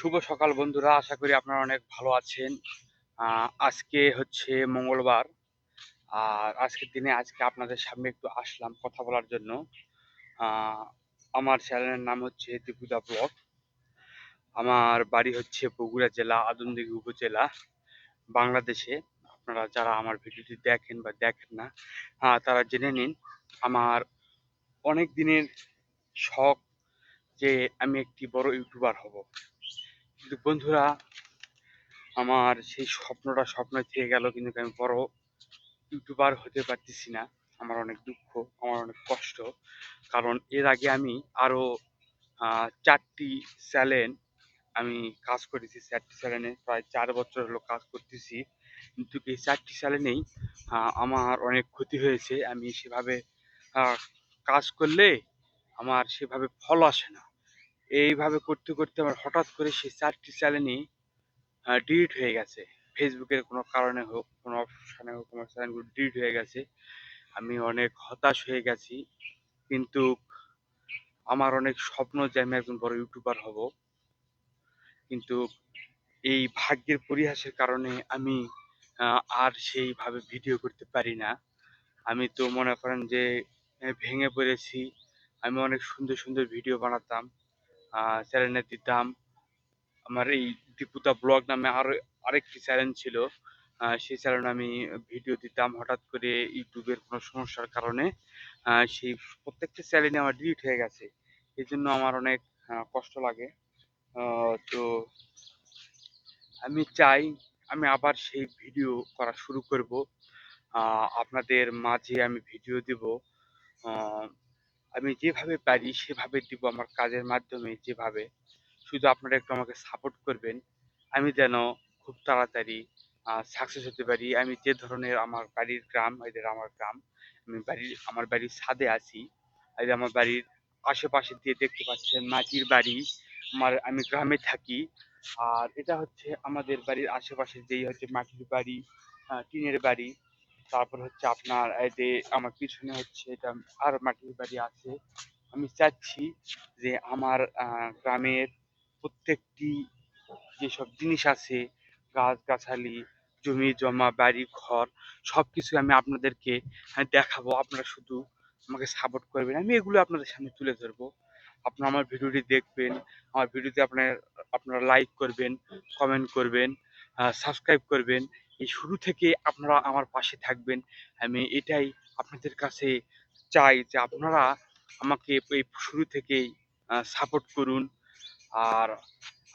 শুভ সকাল বন্ধুরা, আশা করি আপনারা অনেক ভালো আছেন। আজকে হচ্ছে মঙ্গলবার, আর আজকের দিনে আজকে আপনাদের সামনে একটু আসলাম কথা বলার জন্য। আমার চ্যানেলের নাম হচ্ছে দীপুদা ব্লগ। আমার বাড়ি হচ্ছে বগুড়া জেলা, আদমদিঘি উপজেলা, বাংলাদেশে। আপনারা যারা আমার ভিডিওটি দেখেন বা দেখেন না তারা জেনে নিন, আমার অনেক দিনের শখ যে আমি একটি বড় ইউটিউবার হব। কিন্তু বন্ধুরা আমার সেই স্বপ্নটা স্বপ্ন থেকে গেল কিন্তু আমি বড় ইউটিউবার হতে পারতেছি না। আমার অনেক দুঃখ আমার অনেক কষ্ট। কারণ এর আগে আমি আরও আহ, চারটি চ্যানেল আমি কাজ করেছি চারটি চ্যানেলে প্রায় চার বছর হলো কাজ করতেছি। কিন্তু এই চারটি চ্যানেলেই আমার অনেক ক্ষতি হয়েছে। আমি সেভাবে কাজ করলে আমার সেভাবে ফল আসে না। এইভাবে করতে করতে আমার হঠাৎ করে সেই চারটি চ্যানেলই ডিলিট হয়ে গেছে। ফেসবুকের কোনো কারণে হোক, কোনো অপশানে হোক, আমার চ্যানেলগুলো ডিলিট হয়ে গেছে। আমি অনেক হতাশ হয়ে গেছি। কিন্তু আমার অনেক স্বপ্ন যে আমি একজন বড় ইউটিউবার হব। কিন্তু এই ভাগ্যের পরিহাসের কারণে আমি আর সেইভাবে ভিডিও করতে পারি না। আমি তো মনে করেন যে ভেঙে পড়েছি। আমি অনেক সুন্দর সুন্দর ভিডিও বানাতাম। চ্যানেলে দিতাম আমার এই দীপুতা ব্লগ নামে আরও আরেকটি চ্যানেল ছিল। সেই চ্যানেলে আমি ভিডিও দিতাম হঠাৎ করে ইউটিউবের কোনো সমস্যার কারণে। সেই প্রত্যেকটা চ্যানেলে আমার ডিলিট হয়ে গেছে। এই জন্য আমার অনেক কষ্ট লাগে। তো আমি চাই আমি আবার সেই ভিডিও করা শুরু করব। আপনাদের মাঝে আমি ভিডিও দিব। আমি যেভাবে পারি সেভাবে দিব আমার কাজের মাধ্যমে যেভাবে। শুধু আপনারা একটু আমাকে সাপোর্ট করবেন। আমি যেন খুব তাড়াতাড়ি সাকসেস হতে পারি। আমি যে ধরনের আমার বাড়ির গ্রাম এদের আমার গ্রাম, আমি বাড়ির, আমার বাড়ির ছাদে আছি। যে আমার বাড়ির আশেপাশে দিয়ে দেখতে পাচ্ছেন মাটির বাড়ি। আমার, আমি গ্রামে থাকি। আর এটা হচ্ছে আমাদের বাড়ির আশেপাশে যেই হচ্ছে মাটির বাড়ি টিনের বাড়ি। তারপর হচ্ছে আপনার এই যে আমার পিছনে হচ্ছে এটা আর মাটির বাড়ি আছে। আমি চাচ্ছি যে আমার গ্রামের প্রত্যেকটি যেসব জিনিস আছে গাছ গাছালি জমি, জমা, বাড়ি, ঘর সবকিছু আমি আপনাদেরকে দেখাবো। আপনারা শুধু আমাকে সাপোর্ট করবেন। আমি এগুলো আপনাদের সামনে তুলে ধরবো। আপনারা আমার ভিডিওটি দেখবেন, আমার ভিডিওতে আপনার, আপনারা লাইক করবেন কমেন্ট করবেন সাবস্ক্রাইব করবেন। এই শুরু থেকে আপনারা আমার পাশে থাকবেন। আমি এটাই আপনাদের কাছে চাই যে আপনারা আমাকে এই শুরু থেকেই সাপোর্ট করুন। আর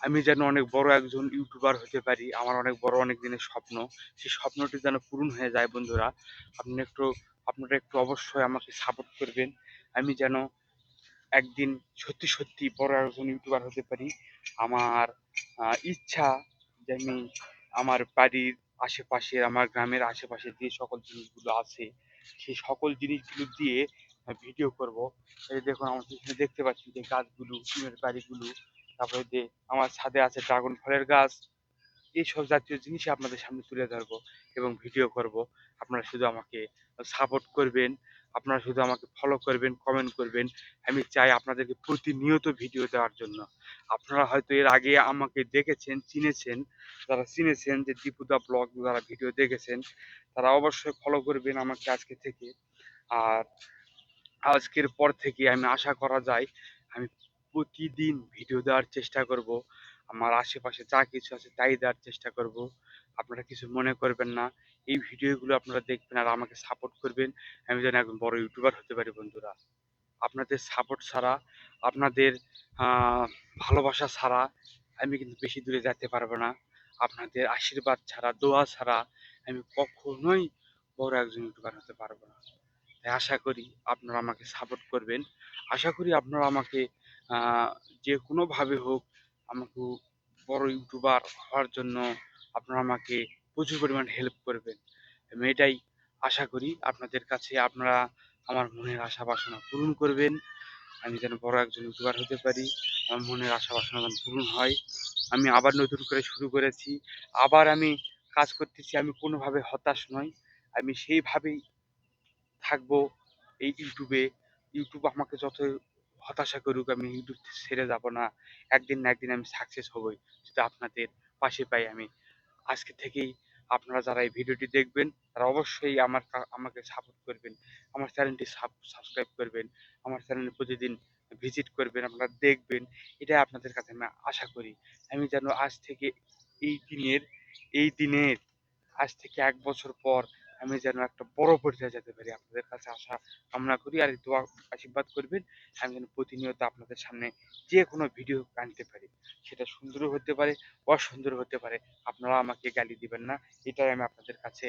আমি যেন অনেক বড় একজন ইউটিউবার হতে পারি। আমার অনেক বড় অনেক দিনের স্বপ্ন। সেই স্বপ্নটি যেন পূরণ হয়ে যায় বন্ধুরা। আপনি একটু, আপনারা একটু অবশ্যই আমাকে সাপোর্ট করবেন। আমি যেন একদিন সত্যি সত্যি বড় একজন ইউটিউবার হতে পারি। আমার ইচ্ছা যে আমি আমার বাড়ির আশেপাশে আমার গ্রামের আশেপাশে যে সকল জিনিসগুলো আছে, সেই সকল জিনিসগুলো দিয়ে ভিডিও করব। এই দেখুন, আমার পিছনে দেখতে পাচ্ছি যে গাছগুলো টিনের বাড়িগুলো, তারপরে যে আমার ছাদে আছে ড্রাগন ফলের গাছ, এইসব জাতীয় জিনিসই আপনাদের সামনে তুলে ধরবো এবং ভিডিও করব। আপনারা শুধু আমাকে সাপোর্ট করবেন। আপনারা শুধু আমাকে ফলো করবেন কমেন্ট করবেন। আমি চাই আপনাদেরকে প্রতিনিয়ত ভিডিও দেওয়ার জন্য। আপনারা হয়তো এর আগে আমাকে দেখেছেন, চিনেছেন, যারা চিনেছেন যে দীপুদা ব্লগ যারা ভিডিও দেখেছেন, তারা অবশ্যই ফলো করবেন আমাকে আজকে থেকে। আর আজকের পর থেকে আমি আশা করা যায়, আমি প্রতিদিন ভিডিও দেওয়ার চেষ্টা করব। আমার আশেপাশে যা কিছু আছে তাই দেওয়ার চেষ্টা করব। আপনারা কিছু মনে করবেন না। এই ভিডিওগুলো আপনারা দেখবেন আর আমাকে সাপোর্ট করবেন। আমি যেন একজন বড় ইউটিউবার হতে পারি বন্ধুরা। আপনাদের সাপোর্ট ছাড়া, আপনাদের ভালোবাসা ছাড়া আমি কিন্তু বেশি দূরে যেতে পারব না। আপনাদের আশীর্বাদ ছাড়া, দোয়া ছাড়া আমি কখনোই বড় একজন ইউটিউবার হতে পারব না। তাই আশা করি আপনারা আমাকে সাপোর্ট করবেন। আশা করি আপনারা আমাকে যে কোনোভাবে হোক আমাকে বড় ইউটিউবার হওয়ার জন্য আপনারা আমাকে প্রচুর পরিমাণ হেল্প করবেন। আমি এটাই আশা করি আপনাদের কাছে আপনারা আমার মনের আশা বাসনা পূরণ করবেন। আমি যেন বড় একজন ইউটিউবার হতে পারি, আমার মনের আশা বাসনা যেন পূরণ হয়। আমি আবার নতুন করে শুরু করেছি, আবার আমি কাজ করতেছি, আমি কোনোভাবে হতাশ নই। আমি সেইভাবেই থাকব এই ইউটিউবে ইউটিউব আমাকে যত হতাশা করুক, আমি ইউটিউব ছেড়ে যাব না। একদিন না একদিন আমি সাকসেস হবই। যদি আপনাদের পাশে পাই আমি। আজকে থেকেই আপনারা যারা এই ভিডিওটি দেখবেন, তারা অবশ্যই আমার আমাকে সাপোর্ট করবেন। আমার চ্যানেলটি সাবস্ক্রাইব করবেন। আমার চ্যানেলে প্রতিদিন ভিজিট করবেন, আপনারা দেখবেন। এটাই আপনাদের কাছে আমি আশা করি। আমি যেন আজ থেকে এই দিনের এই দিনের, আজ থেকে এক বছর পর আমি যেন একটা বড় পর্যায়ে যেতে পারি। আপনাদের কাছে আশা, কামনা করি আর দোয়া আশীর্বাদ করবেন। আমি যেন প্রতিনিয়ত আপনাদের সামনে যে কোনো ভিডিও আনতে পারি। সেটা সুন্দরও হতে পারে, অসুন্দর হতে পারে। আপনারা আমাকে গালি দিবেন না। এটাই আমি আপনাদের কাছে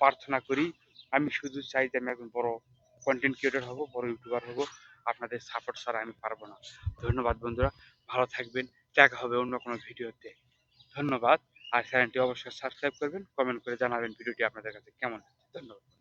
প্রার্থনা করি। আমি শুধু চাই যে আমি একজন বড় কন্টেন্ট ক্রিয়েটর হব, বড় ইউটিউবার হব। আপনাদের সাপোর্ট ছাড়া আমি পারব না। ধন্যবাদ বন্ধুরা। ভালো থাকবেন। দেখা হবে অন্য কোনো ভিডিওতে। ধন্যবাদ। আর চ্যানেলটি অবশ্যই সাবস্ক্রাইব করবেন কমেন্ট করে জানাবেন ভিডিওটি আপনাদের কাছে কেমন ধন্যবাদ।